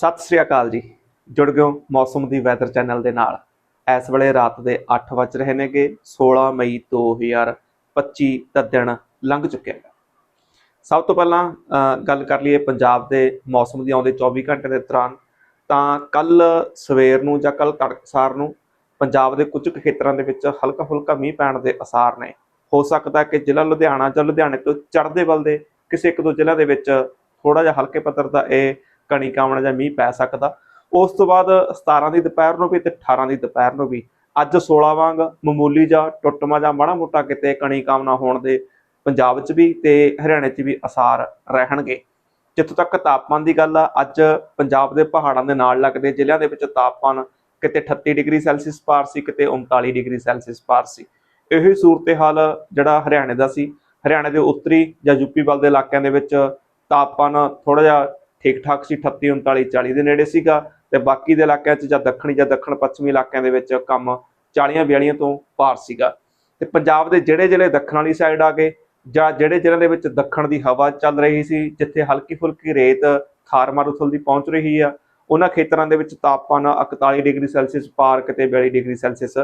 ਸਤਿ ਸ੍ਰੀ ਅਕਾਲ ਜੀ। ਜੁੜ ਗਏ ਹੋ ਮੌਸਮ ਦੀ ਵੈਦਰ ਚੈਨਲ ਦੇ ਨਾਲ। ਇਸ ਵੇਲੇ ਰਾਤ ਦੇ 8 ਵੱਜ ਰਹੇ ਨੇਗੇ। 16 ਮਈ 2025 ਦਾ ਦਿਨ ਲੰਘ ਚੁੱਕਿਆ ਹੈ। ਸਭ ਤੋਂ ਪਹਿਲਾਂ ਗੱਲ ਕਰ ਲਈਏ ਪੰਜਾਬ ਦੇ ਮੌਸਮ ਦੀ ਆਉਂਦੇ 24 ਘੰਟੇ ਦੇ ਦੌਰਾਨ। ਤਾਂ ਕੱਲ ਸਵੇਰ ਨੂੰ ਜਾਂ ਕੱਲ ਤੜਕਸਾਰ ਨੂੰ ਪੰਜਾਬ ਦੇ ਕੁਝ ਕੁ ਖੇਤਰਾਂ ਦੇ ਵਿੱਚ ਹਲਕਾ ਫੁਲਕਾ ਮੀਂਹ ਪੈਣ ਦੇ ਅਸਾਰ ਨੇ। ਹੋ ਸਕਦਾ ਕਿ ਜ਼ਿਲ੍ਹਾ ਲੁਧਿਆਣਾ ਜਾਂ ਲੁਧਿਆਣੇ ਤੋਂ ਚੜ੍ਹਦੇ ਵੱਲ ਦੇ ਕਿਸੇ ਇੱਕ ਦੋ ਜ਼ਿਲ੍ਹਿਆਂ ਦੇ ਵਿੱਚ ਥੋੜਾ ਜਿਹਾ ਹਲਕੇ ਪੱਧਰ ਦਾ ਇਹ ਕਣੀ ਕਾਵਣਾ ਜਾਂ ਮੀਂਹ ਪੈ ਸਕਦਾ। ਉਸ ਤੋਂ ਬਾਅਦ 17 ਦੀ ਦੁਪਹਿਰ ਨੂੰ ਵੀ ਤੇ 18 ਦੀ ਦੁਪਹਿਰ ਨੂੰ ਵੀ। ਅੱਜ 16 ਵਾਂਗ ਮਾਮੂਲੀ ਜਾਂ ਟੁੱਟਮਾ ਜਾਂ ਮਾੜਾ ਮੋਟਾ ਕਿਤੇ ਕਣੀ ਕਾਮਨਾ ਹੋਣ ਦੇ ਪੰਜਾਬ 'ਚ ਵੀ ਤੇ ਹਰਿਆਣੇ 'ਚ ਵੀ ਅਸਾਰ ਰਹਿਣਗੇ। ਜਿੱਥੋਂ ਤੱਕ ਤਾਪਮਾਨ ਦੀ ਗੱਲ ਆ, ਅੱਜ ਪੰਜਾਬ ਦੇ ਪਹਾੜਾਂ ਦੇ ਨਾਲ ਲੱਗਦੇ ਜ਼ਿਲ੍ਹਿਆਂ ਦੇ ਵਿੱਚ ਤਾਪਮਾਨ ਕਿਤੇ 38 ਡਿਗਰੀ ਸੈਲਸੀਅਸ ਪਾਰ ਸੀ, ਕਿਤੇ 39 ਡਿਗਰੀ ਸੈਲਸੀਅਸ ਪਾਰ ਸੀ। ਇਹੀ ਸੂਰਤ-ਹਾਲ ਜਿਹੜਾ ਹਰਿਆਣੇ ਦਾ ਸੀ। ਹਰਿਆਣੇ ਦੇ ਉੱਤਰੀ ਜਾਂ ਯੂਪੀ ਵੱਲ ਦੇ ਇਲਾਕਿਆਂ ਦੇ ਵਿੱਚ ਤਾਪਮਾਨ ਥੋੜਾ ਜਿਹਾ ਠੀਕ ਠਾਕ ਸੀ 38 39 40 ਦੇ ਨੇੜੇ ਸੀਗਾ ਤੇ ਬਾਕੀ ਦੇ ਇਲਾਕਿਆਂ 'ਚ ਜਾਂ ਦੱਖਣੀ ਜਾਂ ਦੱਖਣ ਪੱਛਮੀ ਇਲਾਕਿਆਂ ਦੇ ਵਿੱਚ ਕੰਮ 40 42 ਤੋਂ ਪਾਰ ਸੀਗਾ। ਤੇ ਪੰਜਾਬ ਦੇ ਜਿਹੜੇ ਜਿਹੜੇ ਦੱਖਣ ਵਾਲੀ ਸਾਈਡ ਆ ਗਏ ਜਾਂ ਜਿਹੜੇ ਜ਼ਿਲ੍ਹਿਆਂ ਦੇ ਵਿੱਚ ਦੱਖਣ ਦੀ ਹਵਾ ਚੱਲ ਰਹੀ ਸੀ, ਜਿੱਥੇ ਹਲਕੀ ਫੁਲਕੀ ਰੇਤ ਥਾਰ ਮਾਰੂਥਲ ਦੀ ਪਹੁੰਚ ਰਹੀ ਆ, ਉਹਨਾਂ ਖੇਤਰਾਂ ਦੇ ਵਿੱਚ ਤਾਪਮਾਨ 41 ਡਿਗਰੀ ਸੈਲਸੀਅਸ ਪਾਰ ਕਿਤੇ 42 ਡਿਗਰੀ ਸੈਲਸੀਅਸ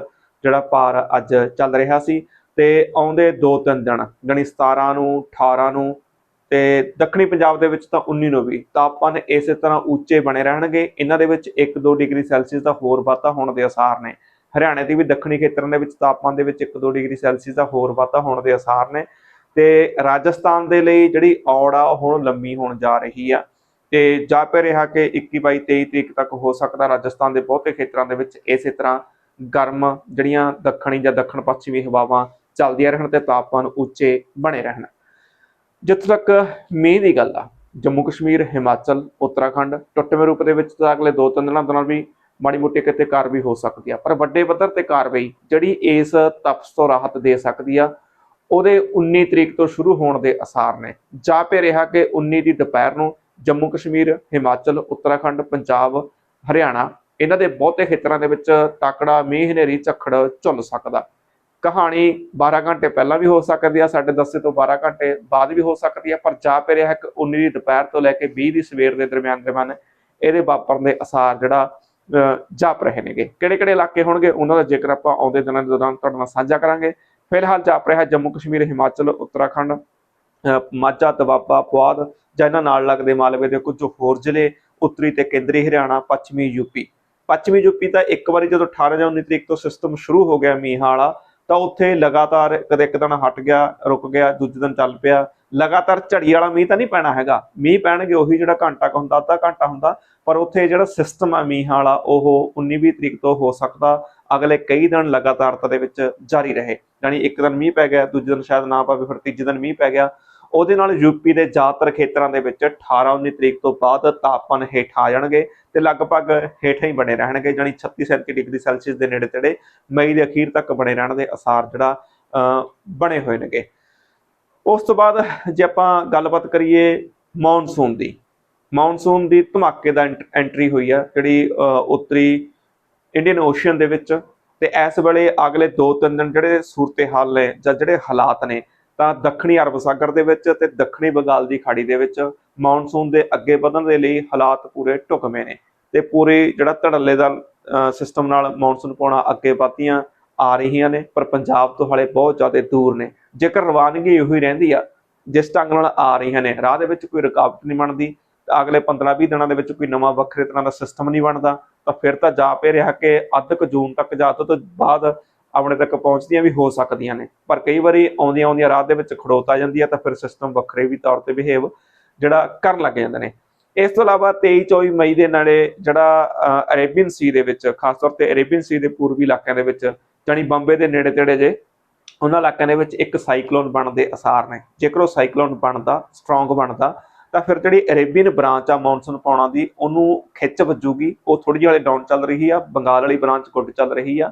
ਜਿਹੜਾ ਪਾਰ ਅੱਜ ਚੱਲ ਰਿਹਾ ਸੀ। ਤੇ ਆਉਂਦੇ 2-3 ਦਿਨ, ਜਾਣੀ 17 ਨੂੰ 18 ਨੂੰ ਤੇ ਦੱਖਣੀ ਪੰਜਾਬ ਦੇ ਵਿੱਚ ਤਾਂ 19 ਨੂੰ ਵੀ ਤਾਪਮਾਨ ਇਸੇ ਤਰ੍ਹਾਂ ਉੱਚੇ ਬਣੇ ਰਹਿਣਗੇ। ਇਹਨਾਂ ਦੇ ਵਿੱਚ 1-2 ਡਿਗਰੀ ਸੈਲਸੀਅਸ ਦਾ ਹੋਰ ਵਾਧਾ ਹੋਣ ਦੇ ਅਸਾਰ ਨੇ। ਹਰਿਆਣੇ ਦੀ ਵੀ ਦੱਖਣੀ ਖੇਤਰਾਂ ਦੇ ਵਿੱਚ ਤਾਪਮਾਨ ਦੇ ਵਿੱਚ 1-2 ਡਿਗਰੀ ਸੈਲਸੀਅਸ ਦਾ ਹੋਰ ਵਾਧਾ ਹੋਣ ਦੇ ਅਸਾਰ ਨੇ। ਤੇ ਰਾਜਸਥਾਨ ਦੇ ਲਈ ਜਿਹੜੀ ਔੜ ਆ, ਉਹ ਹੁਣ ਲੰਮੀ ਹੋਣ ਜਾ ਰਹੀ ਆ। ਤੇ ਜਾ ਪੈ ਰਿਹਾ ਕਿ 21 ਬਾਈ 23 ਤਰੀਕ ਤੱਕ ਹੋ ਸਕਦਾ ਰਾਜਸਥਾਨ ਦੇ ਬਹੁਤੇ ਖੇਤਰਾਂ ਦੇ ਵਿੱਚ ਇਸੇ ਤਰ੍ਹਾਂ ਗਰਮ ਜਿਹੜੀਆਂ ਦੱਖਣੀ ਜਾਂ ਦੱਖਣ ਪੱਛਮੀ ਹਵਾਵਾਂ ਚੱਲਦੀਆਂ ਰਹਿਣ ਤੇ ਤਾਪਮਾਨ ਉੱਚੇ ਬਣੇ ਰਹਿਣ। ਜਿੱਥੋਂ ਤੱਕ ਮੀਂਹ ਦੀ ਗੱਲ ਆ, ਜੰਮੂ ਕਸ਼ਮੀਰ, ਹਿਮਾਚਲ, ਉੱਤਰਾਖੰਡ, ਟੁੱਟਵੇਂ ਰੂਪ ਦੇ ਵਿੱਚ ਤਾਂ ਅਗਲੇ 2-3 ਦਿਨਾਂ ਦੌਰਾਨ ਵੀ ਮਾੜੀ ਮੋਟੀ ਕਿਤੇ ਕਾਰਵਾਈ ਹੋ ਸਕਦੀ ਆ। ਪਰ ਵੱਡੇ ਪੱਧਰ ਤੇ ਕਾਰਵਾਈ ਜਿਹੜੀ ਇਸ ਤਪਸ ਤੋਂ ਰਾਹਤ ਦੇ ਸਕਦੀ ਆ, ਉਹਦੇ 19 ਤਰੀਕ ਤੋਂ ਸ਼ੁਰੂ ਹੋਣ ਦੇ ਅਸਾਰ ਨੇ। ਜਾ ਪੈ ਰਿਹਾ ਕਿ 19 ਦੀ ਦੁਪਹਿਰ ਨੂੰ ਜੰਮੂ ਕਸ਼ਮੀਰ, ਹਿਮਾਚਲ, ਉੱਤਰਾਖੰਡ, ਪੰਜਾਬ, ਹਰਿਆਣਾ, ਇਹਨਾਂ ਦੇ ਬਹੁਤੇ ਖੇਤਰਾਂ ਦੇ ਵਿੱਚ ਤਾਕੜਾ ਮੀਂਹ ਹਨੇਰੀ ਝੱਖੜ ਝੁੱਲ ਸਕਦਾ। ਕਹਾਣੀ 12 ਘੰਟੇ ਪਹਿਲਾਂ ਵੀ ਹੋ ਸਕਦੀ ਆ ਸਾਡੇ ਦੱਸੇ ਤੋਂ 12 ਘੰਟੇ ਬਾਅਦ ਵੀ ਹੋ ਸਕਦੀ ਆ ਪਰ ਜਾ ਪੈ ਰਿਹਾ ਕਿ 19 ਦੀ ਦੁਪਹਿਰ ਤੋਂ ਲੈ ਕੇ 20 ਦੀ ਸਵੇਰ ਦੇ ਦਰਮਿਆਨ ਦਰਮਿਆਨ ਇਹਦੇ ਵਾਪਰਨ ਦੇ ਅਸਾਰ ਜਿਹੜਾ ਅਹ, ਜਾਪ ਰਹੇ ਨੇਗੇ। ਕਿਹੜੇ ਕਿਹੜੇ ਇਲਾਕੇ ਹੋਣਗੇ ਉਹਨਾਂ ਦਾ ਜ਼ਿਕਰ ਆਪਾਂ ਆਉਂਦੇ ਦਿਨਾਂ ਦੇ ਦੌਰਾਨ ਤੁਹਾਡੇ ਨਾਲ ਸਾਂਝਾ ਕਰਾਂਗੇ। ਫਿਲਹਾਲ ਜਾਪ ਰਿਹਾ ਜੰਮੂ ਕਸ਼ਮੀਰ ਹਿਮਾਚਲ ਉੱਤਰਾਖੰਡ ਮਾਝਾ ਦਵਾਬਾ ਪੁਆਧ ਜਾਂ ਇਹਨਾਂ ਨਾਲ ਲੱਗਦੇ ਮਾਲਵੇ ਦੇ ਕੁਝ ਹੋਰ ਜ਼ਿਲ੍ਹੇ ਉੱਤਰੀ ਤੇ ਕੇਂਦਰੀ ਹਰਿਆਣਾ ਪੱਛਮੀ ਯੂਪੀ ਪੱਛਮੀ ਯੂਪੀ ਤਾਂ ਇੱਕ ਵਾਰੀ ਜਦੋਂ 18 ਜਾਂ 19 ਤਰੀਕ ਤੋਂ ਸਿਸਟਮ ਸ਼ੁਰੂ ਹੋ ਗਿਆ ਮੀਂਹ ਵਾਲਾ ਤਾਂ ਉੱਥੇ ਲਗਾਤਾਰ ਕਦੇ ਇੱਕ ਦਿਨ ਹਟ ਗਿਆ, ਰੁਕ ਗਿਆ, ਦੂਜੇ ਦਿਨ ਚੱਲ ਪਿਆ। ਲਗਾਤਾਰ ਝੜੀ ਵਾਲਾ ਮੀਂਹ ਤਾਂ ਨਹੀਂ ਪੈਣਾ ਹੈਗਾ। ਮੀਂਹ ਪੈਣਗੇ, ਉਹੀ ਜਿਹੜਾ ਘੰਟਾ ਕੁ ਹੁੰਦਾ, ਅੱਧਾ ਘੰਟਾ ਹੁੰਦਾ, ਪਰ ਉੱਥੇ ਜਿਹੜਾ ਸਿਸਟਮ ਆ ਮੀਂਹ ਵਾਲਾ, ਉਹ 19-20 ਤਰੀਕ ਤੋਂ ਹੋ ਸਕਦਾ। ਅਗਲੇ ਕਈ ਦਿਨ ਲਗਾਤਾਰਤਾ ਦੇ ਵਿੱਚ ਜਾਰੀ ਰਹੇ। ਯਾਨੀ ਇੱਕ ਦਿਨ ਮੀਂਹ ਪੈ ਗਿਆ, ਦੂਜੇ ਦਿਨ ਸ਼ਾਇਦ ਨਾ ਪਵੇ, ਫਿਰ ਤੀਜੇ ਦਿਨ ਮੀਂਹ ਪੈ ਗਿਆ। ਉਹਦੇ ਨਾਲ ਯੂਪੀ ਦੇ ਜ਼ਿਆਦਾਤਰ ਖੇਤਰਾਂ ਦੇ ਵਿੱਚ 18-19 ਤਰੀਕ ਤੋਂ ਬਾਅਦ ਤਾਪਮਾਨ ਹੇਠ ਆ ਜਾਣਗੇ ਤੇ ਲਗਭਗ ਹੇਠਾਂ ਹੀ ਬਣੇ ਰਹਿਣਗੇ ਜਾਨੀ 36-37 ਡਿਗਰੀ ਸੈਲਸੀਅਸ ਦੇ ਨੇੜੇ ਤੇੜੇ ਮਈ ਦੇ ਅਖੀਰ ਤੱਕ ਬਣੇ ਰਹਿਣ ਦੇ ਅਸਾਰ ਜਿਹੜਾ ਬਣੇ ਹੋਏ ਨੇਗੇ। ਉਸ ਤੋਂ ਬਾਅਦ ਜੇ ਆਪਾਂ ਗੱਲਬਾਤ ਕਰੀਏ ਮੌਨਸੂਨ ਦੀ ਮੌਨਸੂਨ ਦੀ ਧਮਾਕੇ ਦਾ ਐਂਟਰੀ ਹੋਈ ਆ, ਜਿਹੜੀ ਉੱਤਰੀ ਇੰਡੀਅਨ ਓਸ਼ੀਅਨ ਦੇ ਵਿੱਚ ਤੇ ਇਸ ਵੇਲੇ ਅਗਲੇ 2-3 ਦਿਨ ਜਿਹੜੇ ਸੂਰਤ-ਹਾਲ ਨੇ ਜਾਂ ਜਿਹੜੇ ਹਾਲਾਤ ਨੇ ਤਾਂ ਦੱਖਣੀ ਅਰਬ ਸਾਗਰ ਦੇ ਵਿੱਚ ਤੇ ਦੱਖਣੀ ਬੰਗਾਲ ਦੀ ਖਾੜੀ ਦੇ ਵਿੱਚ ਮੌਨਸੂਨ ਦੇ ਅੱਗੇ ਵਧਣ ਦੇ ਲਈ ਹਾਲਾਤ ਪੂਰੇ ਢੁਕਵੇਂ ਨੇ ਤੇ ਪੂਰੇ ਜਿਹੜਾ ਧੜੱਲੇ ਦਾ ਸਿਸਟਮ ਨਾਲ ਮੌਨਸੂਨ ਪਾਉਣਾ ਅੱਗੇ ਵਧਦੀਆਂ ਆ ਰਹੀਆਂ ਨੇ, ਪਰ ਪੰਜਾਬ ਤੋਂ ਹਲੇ ਬਹੁਤ ਜ਼ਿਆਦਾ ਦੂਰ ਨੇ। ਜੇਕਰ ਰਵਾਨਗੀ ਇਹੋ ਹੀ ਰਹਿੰਦੀ ਆ, ਜਿਸ ਢੰਗ ਨਾਲ ਆ ਰਹੀਆਂ ਨੇ, ਰਾਹ ਦੇ ਵਿੱਚ ਕੋਈ ਰੁਕਾਵਟ ਨਹੀਂ ਬਣਦੀ ਅਗਲੇ 15-20 ਦਿਨਾਂ ਦੇ ਵਿੱਚ ਕੋਈ ਨਵਾਂ ਵੱਖਰੇ ਤਰ੍ਹਾਂ ਦਾ ਸਿਸਟਮ ਨਹੀਂ ਬਣਦਾ, ਤਾਂ ਫਿਰ ਤਾਂ ਜਾ ਪੈ ਰਿਹਾ ਕਿ ਅੱਧ ਕੁ ਜੂਨ ਤੱਕ ਜਾਂ ਤੋਂ ਬਾਅਦ ਆਪਣੇ ਤੱਕ ਪਹੁੰਚਦੀਆਂ ਵੀ ਹੋ ਸਕਦੀਆਂ ਨੇ। ਪਰ ਕਈ ਵਾਰੀ ਆਉਂਦੀਆਂ ਆਉਂਦੀਆਂ ਰਾਹ ਦੇ ਵਿੱਚ ਖੜੋਤ ਆ ਜਾਂਦੀ ਹੈ ਤਾਂ ਫਿਰ ਸਿਸਟਮ ਵੱਖਰੇ ਵੀ ਤੌਰ ਤੇ ਬਿਹੇਵ ਜਿਹੜਾ ਕਰਨ ਲੱਗ ਜਾਂਦੇ ਨੇ। ਇਸ ਤੋਂ ਇਲਾਵਾ 23-24 ਮਈ ਦੇ ਨਾਲੇ ਜਿਹੜਾ ਅਰੇਬੀਅਨ ਸੀ ਦੇ ਵਿੱਚ, ਖਾਸ ਤੌਰ ਤੇ ਅਰੇਬੀਅਨ ਸੀ ਦੇ ਪੂਰਬੀ ਇਲਾਕਿਆਂ ਦੇ ਵਿੱਚ, ਜਾਣੀ ਬੰਬੇ ਦੇ ਨੇੜੇ ਤੇੜੇ ਜੇ, ਉਹਨਾਂ ਇਲਾਕਿਆਂ ਦੇ ਵਿੱਚ ਇੱਕ ਸਾਈਕਲੋਨ ਬਣਨ ਦੇ ਅਸਾਰ ਨੇ। ਜੇਕਰ ਉਹ ਸਾਈਕਲੋਨ ਬਣਦਾ ਸਟਰੋਂਗ ਬਣਦਾ, ਤਾਂ ਫਿਰ ਜਿਹੜੀ ਅਰੇਬੀਅਨ ਬ੍ਰਾਂਚ ਆ ਮੌਨਸੂਨ ਪਾਉਣਾ ਦੀ, ਉਹਨੂੰ ਖਿੱਚ ਵੱਜੂਗੀ। ਉਹ ਥੋੜੀ ਜਿਹੀ ਹਲੇ ਡਾਊਨ ਚੱਲ ਰਹੀ ਆ, ਬੰਗਾਲ ਵਾਲੀ ਬ੍ਰਾਂਚ ਗੁੱਡ ਚੱਲ ਰਹੀ ਆ।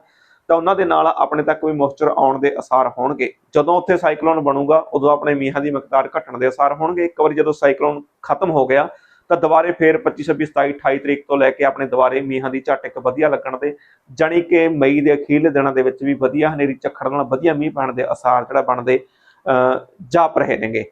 ਤਾਂ ਉਹਨਾਂ ਦੇ ਨਾਲ ਆਪਣੇ ਤੱਕ ਵੀ ਮੋਇਸਚਰ ਆਉਣ ਦੇ ਅਸਾਰ ਹੋਣਗੇ। ਜਦੋਂ ਉੱਥੇ ਸਾਈਕਲੋਨ ਬਣੂਗਾ ਉਦੋਂ ਆਪਣੇ ਮੀਂਹਾਂ ਦੀ ਮਕਦਾਰ ਘਟਣ ਦੇ ਅਸਾਰ ਹੋਣਗੇ। ਇੱਕ ਵਾਰੀ ਜਦੋਂ ਸਾਈਕਲੋਨ ਖਤਮ ਹੋ ਗਿਆ ਤਾਂ ਦੁਬਾਰੇ ਫੇਰ 25 26 27 28 ਤਰੀਕ ਤੋਂ ਲੈ ਕੇ ਆਪਣੇ ਦੁਬਾਰੇ ਮੀਂਹਾਂ ਦੀ ਝਟ ਇੱਕ ਵਧੀਆ ਲੱਗਣ ਦੇ ਜਾਣੀ ਕਿ ਮਈ ਦੇ ਅਖੀਰਲੇ ਦਿਨਾਂ ਦੇ ਵਿੱਚ ਵੀ ਵਧੀਆ ਹਨੇਰੀ ਝੱਖੜ ਨਾਲ ਵਧੀਆ ਮੀਂਹ ਪੈਣ ਦੇ ਅਸਾਰ ਜਿਹੜਾ ਬਣਦੇ ਅਹ, ਜਾਪ ਰਹੇ ਨੇਗੇ।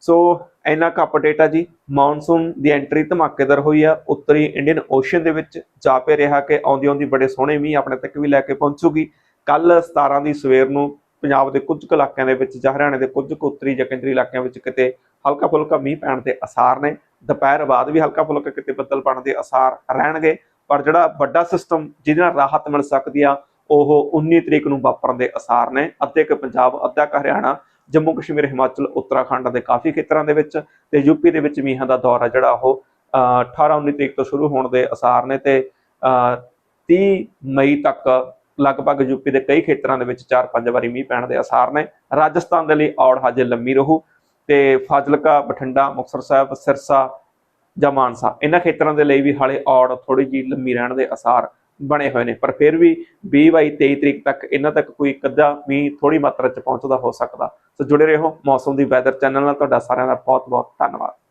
ਸੋ ਇੰਨਾ ਕੁ ਅਪਡੇਟ ਆ ਜੀ ਮੌਨਸੂਨ ਦੀ ਐਂਟਰੀ ਧਮਾਕੇਦਾਰ ਹੋਈ ਆ, ਉੱਤਰੀ ਇੰਡੀਅਨ ਓਸ਼ਨ ਦੇ ਵਿੱਚ ਜਾ ਪੇ ਰਿਹਾ ਕਿ ਆਉਂਦੀ ਆਉਂਦੀ ਬੜੇ ਸੋਹਣੇ ਮੀਂਹ ਆਪਣੇ ਤੱਕ ਵੀ ਲੈ ਕੇ ਪਹੁੰਚੂਗੀ। ਕੱਲ 17 ਦੀ ਸਵੇਰ ਨੂੰ ਪੰਜਾਬ ਦੇ ਕੁਝ ਕੁ ਇਲਾਕਿਆਂ ਦੇ ਵਿੱਚ ਜਾਂ ਹਰਿਆਣੇ ਦੇ ਕੁਝ ਕੁ ਉੱਤਰੀ ਜਾਂ ਕੇਂਦਰੀ ਇਲਾਕਿਆਂ ਵਿੱਚ ਕਿਤੇ ਹਲਕਾ ਫੁਲਕਾ ਮੀਂਹ ਪੈਣ ਦੇ ਅਸਾਰ ਨੇ। ਦੁਪਹਿਰ ਬਾਅਦ ਵੀ ਹਲਕਾ ਫੁਲਕਾ ਕਿਤੇ ਬੱਦਲ ਬਣਨ ਦੇ ਅਸਾਰ ਰਹਿਣਗੇ, ਪਰ ਜਿਹੜਾ ਵੱਡਾ ਸਿਸਟਮ ਜਿਹਦੇ ਨਾਲ ਰਾਹਤ ਮਿਲ ਸਕਦੀ ਆ, ਉਹ 19 ਤਰੀਕ ਨੂੰ ਵਾਪਰਨ ਦੇ ਅਸਾਰ ਨੇ। ਅੱਧੇ ਕੁ ਪੰਜਾਬ, ਅੱਧਾ ਕੁ ਹਰਿਆਣਾ ਜੰਮੂ ਕਸ਼ਮੀਰ ਹਿਮਾਚਲ ਉੱਤਰਾਖੰਡ ਦੇ ਕਾਫੀ ਖੇਤਰਾਂ ਦੇ ਵਿੱਚ ਤੇ ਯੂਪੀ ਦੇ ਵਿੱਚ ਮੀਂਹਾਂ ਦਾ ਦੌਰ ਆ ਜਿਹੜਾ ਉਹ ਅਹ, 18 19 ਤਰੀਕ ਤੋਂ ਸ਼ੁਰੂ ਹੋਣ ਦੇ ਅਸਾਰ ਨੇ ਤੇ ਅਹ, 30 ਮਈ ਤੱਕ ਲਗਭਗ ਯੂਪੀ ਦੇ ਕਈ ਖੇਤਰਾਂ ਦੇ ਵਿੱਚ 4-5 ਵਾਰੀ ਮੀਂਹ ਪੈਣ ਦੇ ਅਸਾਰ ਨੇ। ਰਾਜਸਥਾਨ ਦੇ ਲਈ ਔੜ ਹਜੇ ਲੰਮੀ ਰਹੂ ਤੇ ਫਾਜ਼ਿਲਕਾ ਬਠਿੰਡਾ ਮੁਕਤਸਰ ਸਾਹਿਬ ਸਿਰਸਾ ਜਾਂ ਮਾਨਸਾ ਇਹਨਾਂ ਖੇਤਰਾਂ ਦੇ ਲਈ ਵੀ ਹਾਲੇ ਔੜ ਥੋੜੀ ਜਿਹੀ ਲੰਮੀ ਰਹਿਣ ਦੇ ਅਸਾਰ ਬਣੇ ਹੋਏ ਨੇ। ਪਰ ਫਿਰ ਵੀ 20 22 23 ਤਰੀਕ ਤੱਕ ਇਹਨਾਂ ਤੱਕ ਕੋਈ ਕੱਦਾ ਮੀਂਹ ਥੋੜੀ ਮਾਤਰਾ ਚ ਪਹੁੰਚਦਾ ਹੋ ਸਕਦਾ। ਸੋ ਜੁੜੇ ਰਹੋ ਮੌਸਮ ਦੀ ਵੈਦਰ ਚੈਨਲ ਨਾਲ। ਤੁਹਾਡਾ ਸਾਰਿਆਂ ਦਾ ਬਹੁਤ ਬਹੁਤ ਧੰਨਵਾਦ।